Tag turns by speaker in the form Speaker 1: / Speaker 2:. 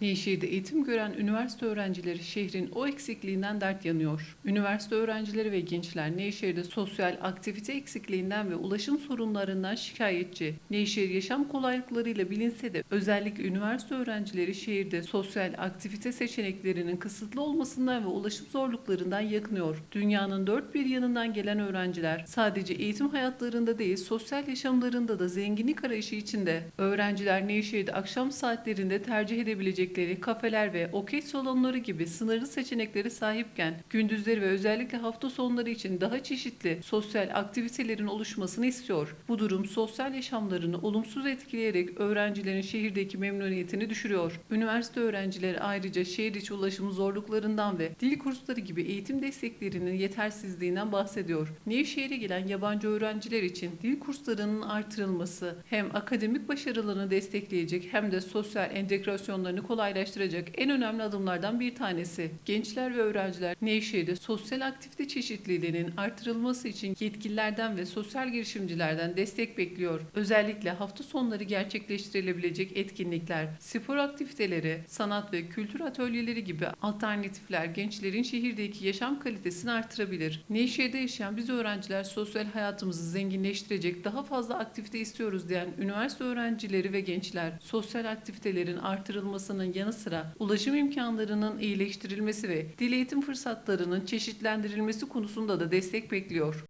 Speaker 1: Nevşehir'de eğitim gören üniversite öğrencileri şehrin o eksikliğinden dert yanıyor. Üniversite öğrencileri ve gençler Nevşehir'de sosyal aktivite eksikliğinden ve ulaşım sorunlarından şikayetçi. Nevşehir yaşam kolaylıklarıyla bilinse de özellikle üniversite öğrencileri şehirde sosyal aktivite seçeneklerinin kısıtlı olmasından ve ulaşım zorluklarından yakınıyor. Dünyanın dört bir yanından gelen öğrenciler sadece eğitim hayatlarında değil sosyal yaşamlarında da zenginlik arayışı içinde. Öğrenciler Nevşehir'de akşam saatlerinde tercih edebilecekleri kafeler ve okey salonları gibi sınırlı seçenekleri sahipken gündüzleri ve özellikle hafta sonları için daha çeşitli sosyal aktivitelerin oluşmasını istiyor. Bu durum sosyal yaşamlarını olumsuz etkileyerek öğrencilerin şehirdeki memnuniyetini düşürüyor. Üniversite öğrencileri ayrıca şehir içi ulaşım zorluklarından ve dil kursları gibi eğitim desteklerinin yetersizliğinden bahsediyor. Nevşehir'e gelen yabancı öğrenciler için dil kurslarının artırılması hem akademik başarılarını destekleyecek hem de sosyal entegrasyonlarını kolaylaştıracak en önemli adımlardan bir tanesi. Gençler ve öğrenciler Nevşehir'de sosyal aktivite çeşitliliğinin artırılması için yetkililerden ve sosyal girişimcilerden destek bekliyor. Özellikle hafta sonları gerçekleştirilebilecek etkinlikler, spor aktiviteleri, sanat ve kültür atölyeleri gibi alternatifler gençlerin şehirdeki yaşam kalitesini artırabilir. Nevşehir'de yaşayan biz öğrenciler sosyal hayatımızı zenginleştirecek daha fazla aktivite istiyoruz diyen üniversite öğrencileri ve gençler sosyal aktivitelerin artırılmasının yanı sıra ulaşım imkanlarının iyileştirilmesi ve dil eğitim fırsatlarının çeşitlendirilmesi konusunda da destek bekliyor.